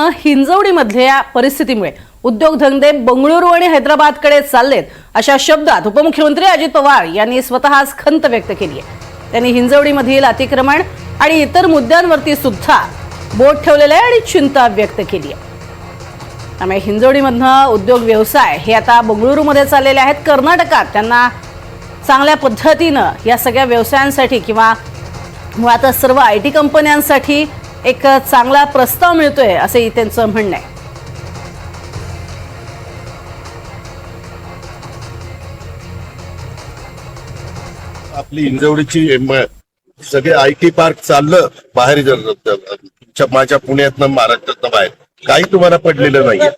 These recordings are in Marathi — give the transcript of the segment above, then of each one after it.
हिंजवडीमधल्या परिस्थितीमुळे उद्योगधंदे बंगळुरू आणि हैदराबादकडे चाललेत अशा शब्दात उपमुख्यमंत्री अजित पवार यांनी स्वतःच खंत व्यक्त केली आहे. त्यांनी हिंजवडीमधील अतिक्रमण आणि इतर मुद्द्यांवरती सुद्धा बोट ठेवलेलं आहे आणि चिंता व्यक्त केली आहे. त्यामुळे हिंजवडीमधनं उद्योग व्यवसाय हे आता बंगळुरूमध्ये चाललेले आहेत. कर्नाटकात त्यांना चांगल्या पद्धतीनं या सगळ्या व्यवसायांसाठी किंवा मुळातच सर्व आय टी कंपन्यांसाठी एक चांगला प्रस्ताव मिळतोय असंही त्यांचं म्हणणं आहे. आपली इंजवडीची सगळे आय टी पार्क चाललं बाहेर तुमच्या माझ्या पुण्यातनं महाराष्ट्रातनं बाहेर. काही तुम्हाला पडलेलं नाहीये.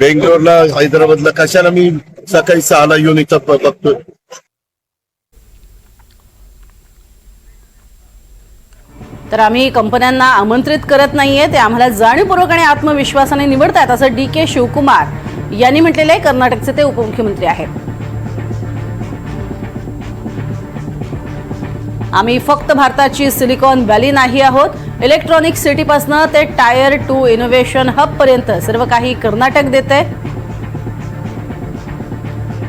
बेंगलोरला हैदराबादला कशाला मी सकाळी सहाला येऊन इथं बघतोय? तर आम्ही कंपन्यांना आमंत्रित करत नाहीये. ते आम्हाला जाणीवपूर्वक आणि आत्मविश्वासाने निवडतात असं डी के शिवकुमार यांनी म्हटलेलं आहे. कर्नाटकचे ते उपमुख्यमंत्री आहेत. आम्ही फक्त भारताची सिलिकॉन व्हॅली नाही आहोत. इलेक्ट्रॉनिक सिटीपासनं ते टायर टू इनोव्हेशन हब पर्यंत सर्व काही कर्नाटक देते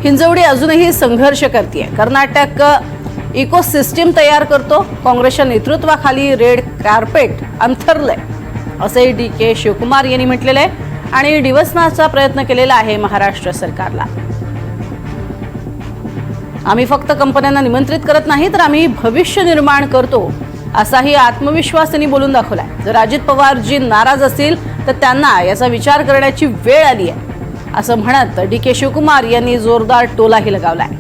हिंजवडी अजूनही संघर्ष करते कर्नाटक इकोसिस्टीम तयार करतो. काँग्रेसच्या नेतृत्वाखाली रेड कार्पेट अंथरलंय. असे डी के शिवकुमार यांनी म्हटलेलं आहे आणि डिवसनाचा प्रयत्न केलेला आहे महाराष्ट्र सरकारला. आम्ही फक्त कंपन्यांना निमंत्रित करत नाही तर आम्ही भविष्य निर्माण करतो असाही आत्मविश्वास त्यांनी बोलून दाखवलाय. जर अजित पवारजी नाराज असतील तर त्यांना याचा विचार करण्याची वेळ आली आहे असं म्हणत डी के शिवकुमार यांनी जोरदार टोलाही लगावलाय.